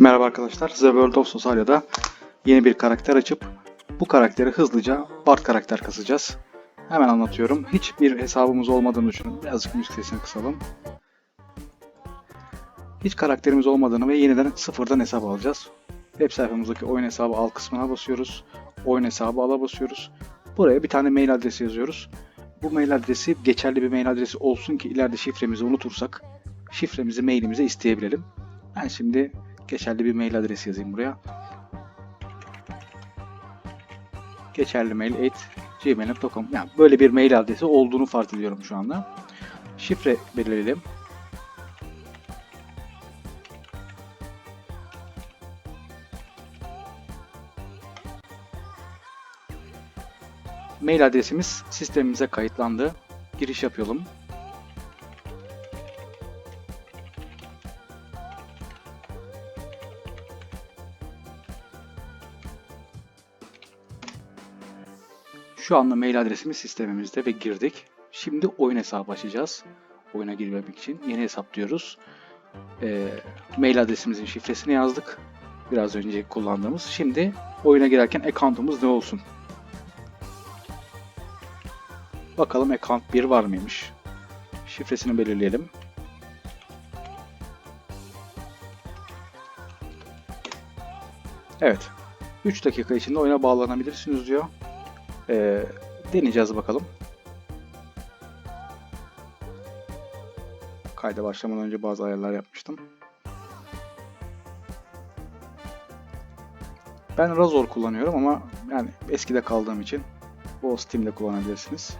Merhaba arkadaşlar. The World of Socialia'da yeni bir karakter açıp bu karakteri hızlıca Bard karakter kasacağız. Hemen anlatıyorum. Hiçbir hesabımız olmadığını düşünün. Birazcık müzik sesini kısalım. Hiç karakterimiz olmadığını ve yeniden sıfırdan hesap alacağız. Web sayfamızdaki oyun hesabı al kısmına basıyoruz. Oyun hesabı ala basıyoruz. Buraya bir tane mail adresi yazıyoruz. Bu mail adresi geçerli bir mail adresi olsun ki ileride şifremizi unutursak şifremizi mailimize isteyebilelim. Ben şimdi geçerli bir mail adresi yazayım buraya. Geçerli mail at gmail.com yani böyle bir mail adresi olduğunu fark ediyorum şu anda. Şifre belirleyelim. Mail adresimiz sistemimize kayıtlandı. Giriş yapalım. Şu anda mail adresimiz sistemimizde ve girdik. Şimdi oyun hesabı açacağız. Oyuna girmemek için yeni hesap diyoruz. Ee, mail adresimizin şifresini yazdık. Biraz önce kullandığımız. Şimdi oyuna girerken account'umuz ne olsun? Bakalım account 1 var mıymış? Şifresini belirleyelim. Evet. 3 dakika içinde oyuna bağlanabilirsiniz diyor. Ee, deneyeceğiz bakalım. Kayda başlamadan önce bazı ayarlar yapmıştım. Ben Razor kullanıyorum ama yani eskide kaldığım için bu Steam'de kullanabilirsiniz.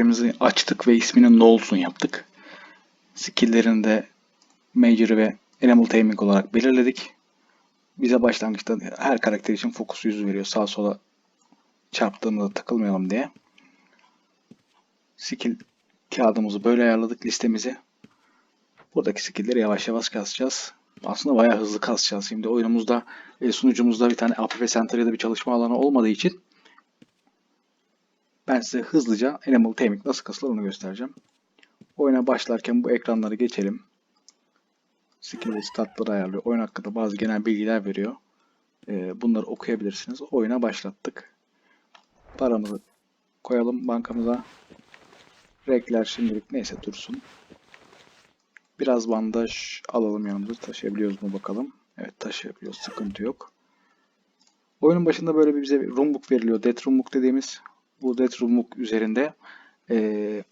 Karakterimizi açtık ve ismini Knowles'un yaptık. Skill'lerini de Major ve Animal Taming olarak belirledik. Bize başlangıçta her karakter için fokus yüzü veriyor. Sağa sola çarptığımızda takılmayalım diye. Skill kağıdımızı böyle ayarladık listemizi. Buradaki skill'leri yavaş yavaş kasacağız. Aslında bayağı hızlı kasacağız. Şimdi oyunumuzda e, sunucumuzda bir tane App Center ya da bir çalışma alanı olmadığı için ben size hızlıca Animal Taming nasıl kasılır onu göstereceğim. Oyuna başlarken bu ekranları geçelim. Skill ve statları ayarlıyor. Oyun hakkında bazı genel bilgiler veriyor. Ee, bunları okuyabilirsiniz. Oyuna başlattık. Paramızı koyalım bankamıza. Rekler şimdilik neyse dursun. Biraz bandaj alalım yanımıza. Taşıyabiliyoruz mu bakalım. Evet taşıyabiliyoruz. Sıkıntı yok. Oyunun başında böyle bir bize bir roombook veriliyor. Death roombook dediğimiz bu Death üzerinde e,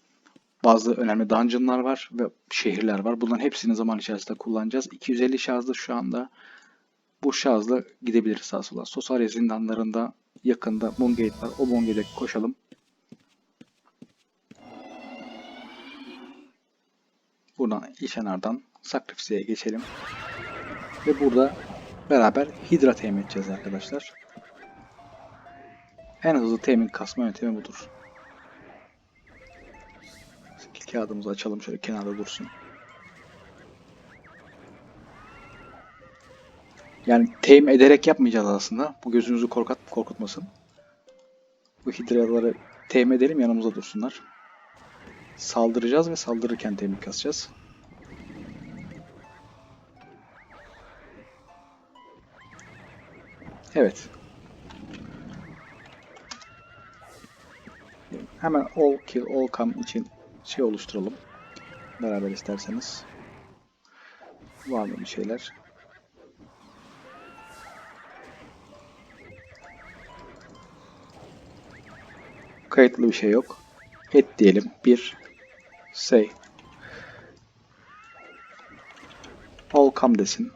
bazı önemli dungeonlar var ve şehirler var. Bunların hepsini zaman içerisinde kullanacağız. 250 şarjlı şu anda bu şarjla gidebiliriz sağa sola. Sosyal zindanlarında yakında Moongate var. O Moongate'e koşalım. Buradan İşenar'dan Sacrifice'e geçelim. Ve burada beraber Hydra temin edeceğiz arkadaşlar. En hızlı temin kasma yöntemi budur. Skill kağıdımızı açalım şöyle kenarda dursun. Yani temin ederek yapmayacağız aslında. Bu gözünüzü korkat, korkutmasın. Bu hidraları temin edelim yanımıza dursunlar. Saldıracağız ve saldırırken temin kasacağız. Evet. Hemen all kill all come için şey oluşturalım. Beraber isterseniz. Var mı bir şeyler? Kayıtlı bir şey yok. Et diyelim. Bir say. All come desin.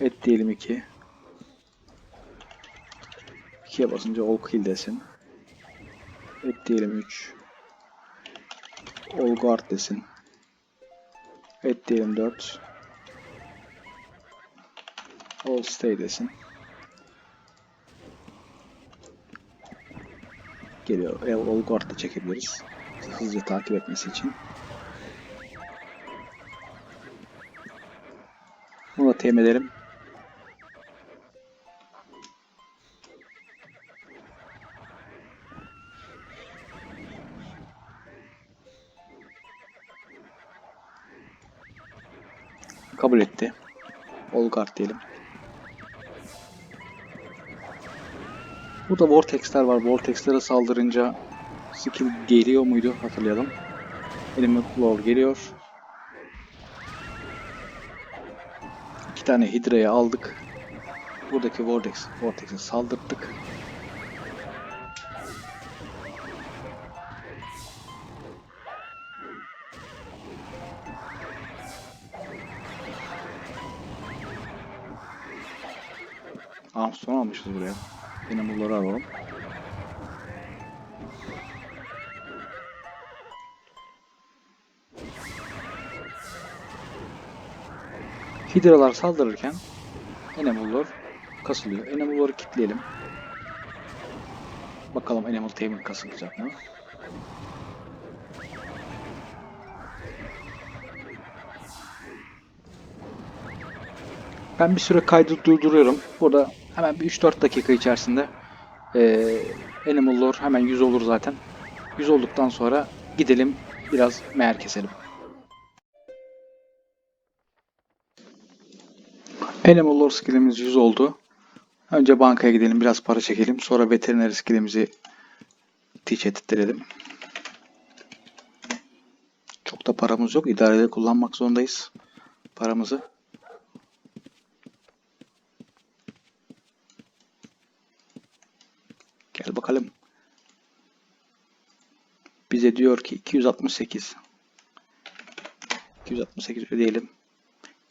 Et diyelim iki. 2'ye basınca all kill desin. Et diyelim 3. All guard desin. Et diyelim 4. All stay desin. Geliyor. E, All guard da çekebiliriz. Hızlıca takip etmesi için. Bunu da temin edelim. Kabul etti. Olgard diyelim. Burada Vortex'ler var. Vortex'lere saldırınca skill geliyor muydu hatırlayalım. Element Claw geliyor. İki tane Hydra'yı aldık. Buradaki Vortex, Vortex'e saldırdık. Armstrong almışız buraya. Yine bunları alalım. Hidralar saldırırken Enemullar kasılıyor. Enemulları kilitleyelim. Bakalım Enemul Tamer kasılacak mı? Ben bir süre kaydı durduruyorum. Burada hemen bir 3-4 dakika içerisinde ee, Animal Lore hemen 100 olur zaten. 100 olduktan sonra gidelim biraz meğer keselim. Animal Lore skillimiz 100 oldu. Önce bankaya gidelim biraz para çekelim. Sonra veteriner skillimizi teach ettirelim. Çok da paramız yok. İdarede kullanmak zorundayız paramızı. Gel bakalım. Bize diyor ki 268. 268 ödeyelim.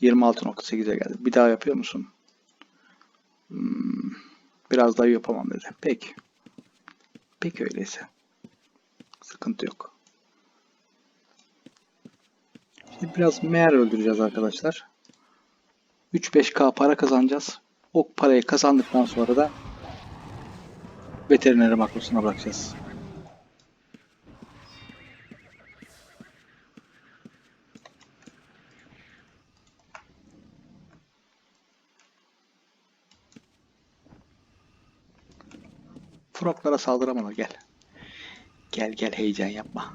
26.8'e geldi. Bir daha yapıyor musun? Hmm, biraz daha yapamam dedi. Peki. Peki öyleyse. Sıkıntı yok. Şimdi biraz meğer öldüreceğiz arkadaşlar. 3-5k para kazanacağız. O parayı kazandıktan sonra da veterineri makrosuna bırakacağız. Froglara saldıramama gel. Gel gel heyecan yapma.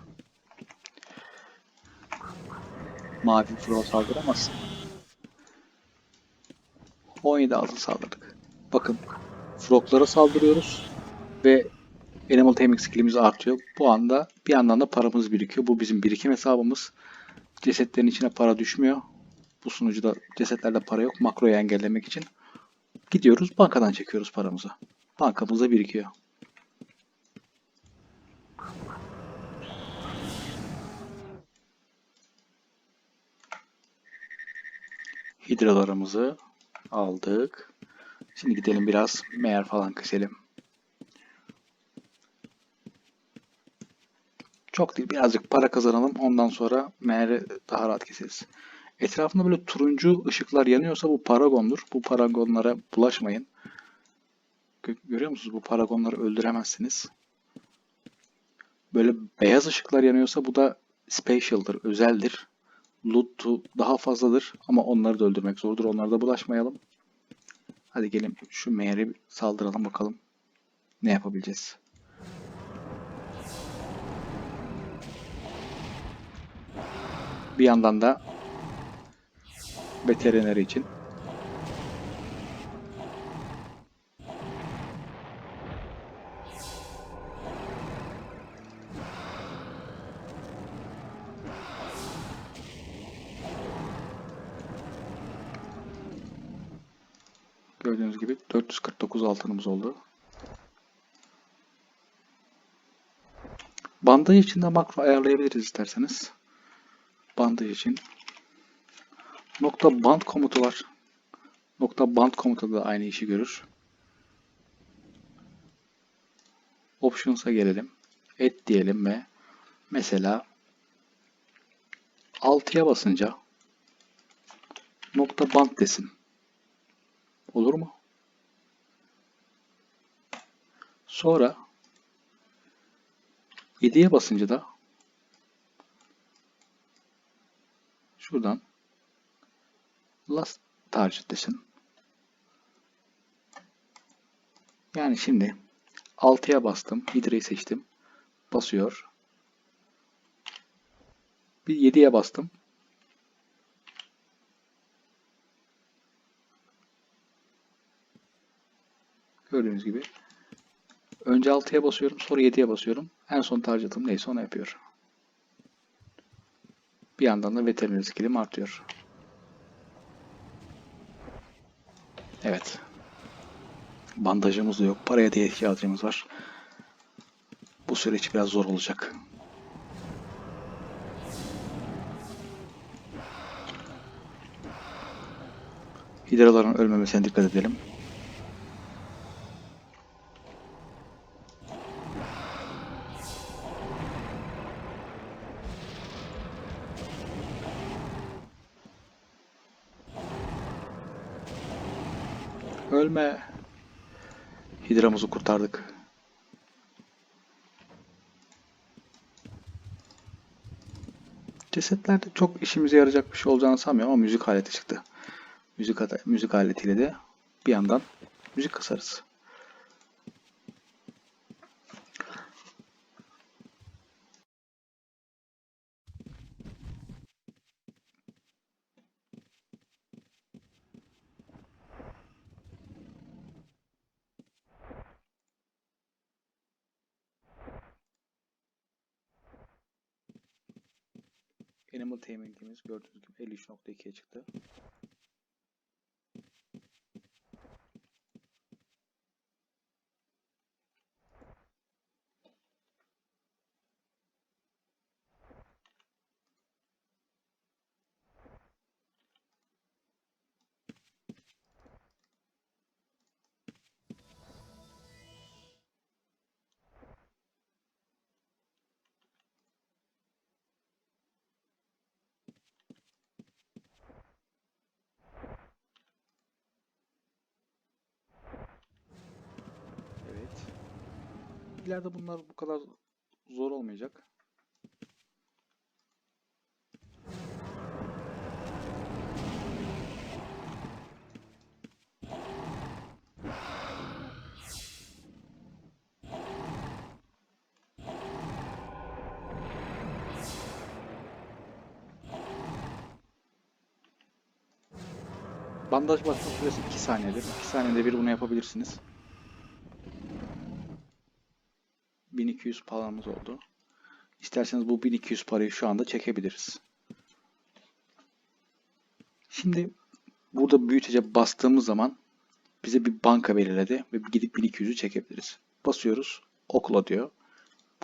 Mavi frog saldıramazsın. 17 altı saldırdık. Bakın froglara saldırıyoruz ve animal taming skillimiz artıyor. Bu anda bir yandan da paramız birikiyor. Bu bizim birikim hesabımız. Cesetlerin içine para düşmüyor. Bu sunucuda cesetlerde para yok. Makroyu engellemek için. Gidiyoruz bankadan çekiyoruz paramızı. Bankamıza birikiyor. Hidralarımızı aldık. Şimdi gidelim biraz meğer falan keselim. Çok değil birazcık para kazanalım ondan sonra meğeri daha rahat keseriz. Etrafında böyle turuncu ışıklar yanıyorsa bu paragondur. Bu paragonlara bulaşmayın. Gö- Görüyor musunuz? Bu paragonları öldüremezsiniz. Böyle beyaz ışıklar yanıyorsa bu da special'dır, özeldir. Loot'u daha fazladır ama onları da öldürmek zordur. Onlara da bulaşmayalım. Hadi gelin şu meğere bir saldıralım bakalım. Ne yapabileceğiz? Bir yandan da veteriner için gördüğünüz gibi 449 altınımız oldu. Bandaj için de makro ayarlayabiliriz isterseniz. Bandaj için. Nokta band komutu var. Nokta band komutu da aynı işi görür. Options'a gelelim. Et diyelim ve mesela 6'ya basınca nokta band desin. Olur mu? Sonra 7'ye basınca da şuradan last target desin. Yani şimdi 6'ya bastım. Hidra'yı seçtim. Basıyor. Bir 7'ye bastım. Gördüğünüz gibi. Önce 6'ya basıyorum. Sonra 7'ye basıyorum. En son target'ım neyse onu yapıyor. Bir yandan da veteriner skillim artıyor. Evet. Bandajımız da yok. Paraya da ihtiyacımız var. Bu süreç biraz zor olacak. Hidraların ölmemesine dikkat edelim. Ölme. Hidramızı kurtardık. Cesetlerde çok işimize yarayacak bir şey olacağını sanmıyorum ama müzik aleti çıktı. Müzik, müzik aletiyle de bir yandan müzik kasarız. Taming'imiz gördüğünüz gibi 53.2'ye çıktı. İleride bunlar bu kadar zor olmayacak. Bandaj basma süresi 2 saniyedir. 2 saniyede bir bunu yapabilirsiniz. 1200 paramız oldu. İsterseniz bu 1200 parayı şu anda çekebiliriz. Şimdi burada büyütece bastığımız zaman bize bir banka belirledi ve gidip 1200'ü çekebiliriz. Basıyoruz. Okula diyor.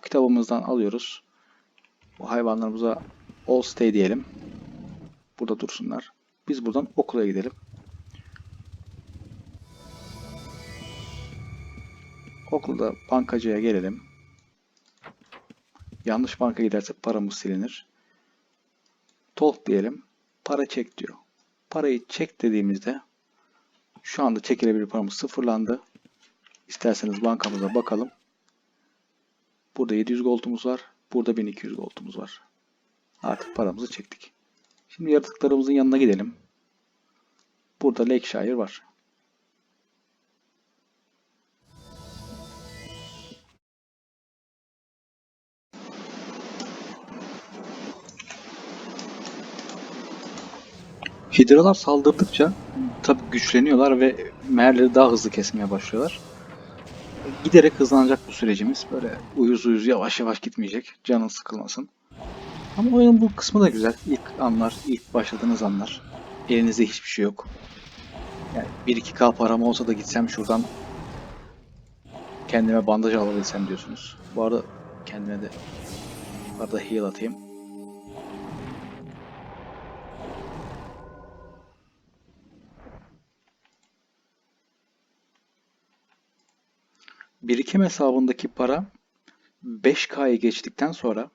Kitabımızdan alıyoruz. Bu hayvanlarımıza all stay diyelim. Burada dursunlar. Biz buradan okula gidelim. Okulda bankacıya gelelim. Yanlış banka gidersek paramız silinir. Talk diyelim. Para çek diyor. Parayı çek dediğimizde şu anda çekilebilir paramız sıfırlandı. İsterseniz bankamıza bakalım. Burada 700 gold'umuz var. Burada 1200 gold'umuz var. Artık paramızı çektik. Şimdi yaratıklarımızın yanına gidelim. Burada Lakeshire var. Hidralar saldırdıkça tabi güçleniyorlar ve meğerleri daha hızlı kesmeye başlıyorlar. Giderek hızlanacak bu sürecimiz. Böyle uyuz uyuz yavaş yavaş gitmeyecek. Canın sıkılmasın. Ama oyunun bu kısmı da güzel. İlk anlar, ilk başladığınız anlar. Elinizde hiçbir şey yok. Yani 1-2k param olsa da gitsem şuradan kendime bandaj alabilsem diyorsunuz. Bu arada kendime de arada heal atayım. Birikim hesabındaki para 5K'yı geçtikten sonra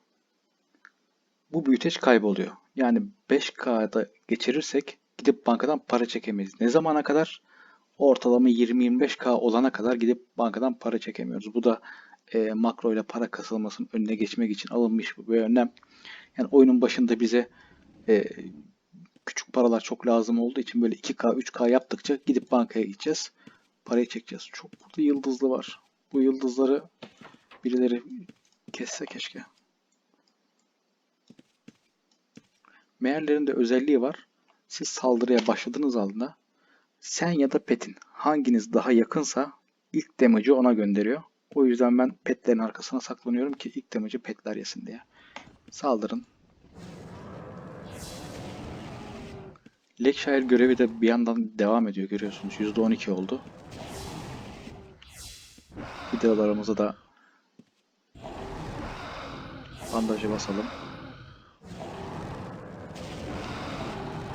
bu büyüteç kayboluyor. Yani 5K'da geçirirsek gidip bankadan para çekemeyiz. Ne zamana kadar? Ortalama 20-25K olana kadar gidip bankadan para çekemiyoruz. Bu da e, makro ile para kasılmasının önüne geçmek için alınmış bir önlem. Yani oyunun başında bize e, küçük paralar çok lazım olduğu için böyle 2K 3K yaptıkça gidip bankaya gideceğiz. Parayı çekeceğiz. Çok burada yıldızlı var. Bu yıldızları birileri kesse keşke. Meğerlerin de özelliği var. Siz saldırıya başladığınız anda sen ya da petin hanginiz daha yakınsa ilk damage'ı ona gönderiyor. O yüzden ben petlerin arkasına saklanıyorum ki ilk damage'ı petler yesin diye. Saldırın. Lakeshire görevi de bir yandan devam ediyor görüyorsunuz. %12 oldu. Videolarımıza da bandajı basalım.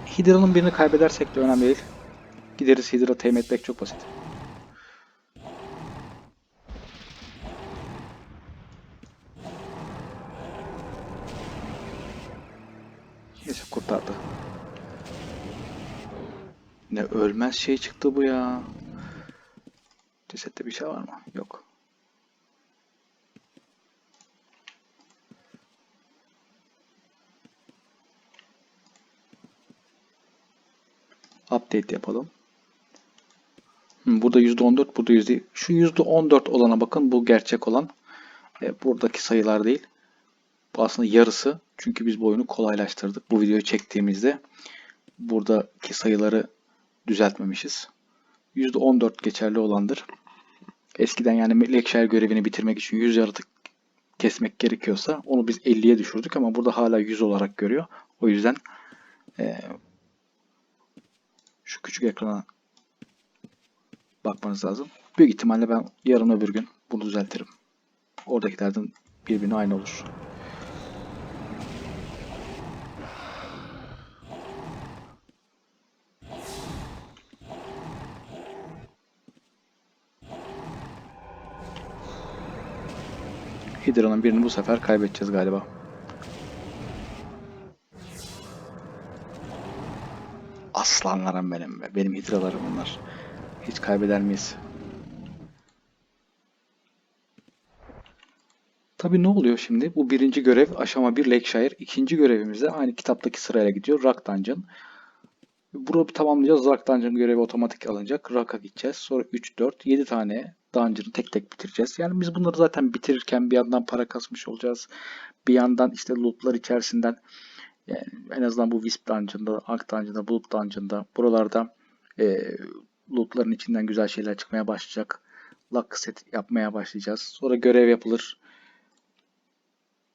Hydra'nın birini kaybedersek de önemli değil. Gideriz Hydra temin etmek çok basit. Neyse kurtardı. Ne ölmez şey çıktı bu ya. Cesette bir şey var mı? Yok. Update yapalım. Hı, Burada %14, burada %... Şu %14 olana bakın bu gerçek olan. E, buradaki sayılar değil. Bu aslında yarısı. Çünkü biz bu oyunu kolaylaştırdık. Bu videoyu çektiğimizde buradaki sayıları düzeltmemişiz. %14 geçerli olandır. Eskiden yani Lakeshire görevini bitirmek için 100 yaratık kesmek gerekiyorsa onu biz 50'ye düşürdük ama burada hala 100 olarak görüyor. O yüzden e, şu küçük ekrana bakmanız lazım. Büyük ihtimalle ben yarın öbür gün bunu düzeltirim. Oradakilerden birbirine aynı olur. Hydra'nın birini bu sefer kaybedeceğiz galiba. Aslanlarım benim be. Benim hidralarım bunlar. Hiç kaybeder miyiz? Tabii ne oluyor şimdi? Bu birinci görev aşama 1 Lakeshire. İkinci görevimiz de aynı kitaptaki sırayla gidiyor. Rock Dungeon. Burayı tamamlayacağız. Rock Dungeon görevi otomatik alınacak. Rock'a gideceğiz. Sonra 3, 4, 7 tane Dungeon'ı tek tek bitireceğiz. Yani biz bunları zaten bitirirken bir yandan para kasmış olacağız. Bir yandan işte lootlar içerisinden yani en azından bu Wisp Dungeon'da, Ark Dungeon'da, Bulut Dungeon'da buralarda e, lootların içinden güzel şeyler çıkmaya başlayacak. Luck set yapmaya başlayacağız. Sonra görev yapılır.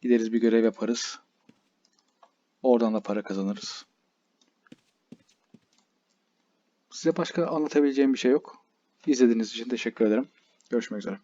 Gideriz bir görev yaparız. Oradan da para kazanırız. Size başka anlatabileceğim bir şey yok. İzlediğiniz için teşekkür ederim. Görüşmek üzere.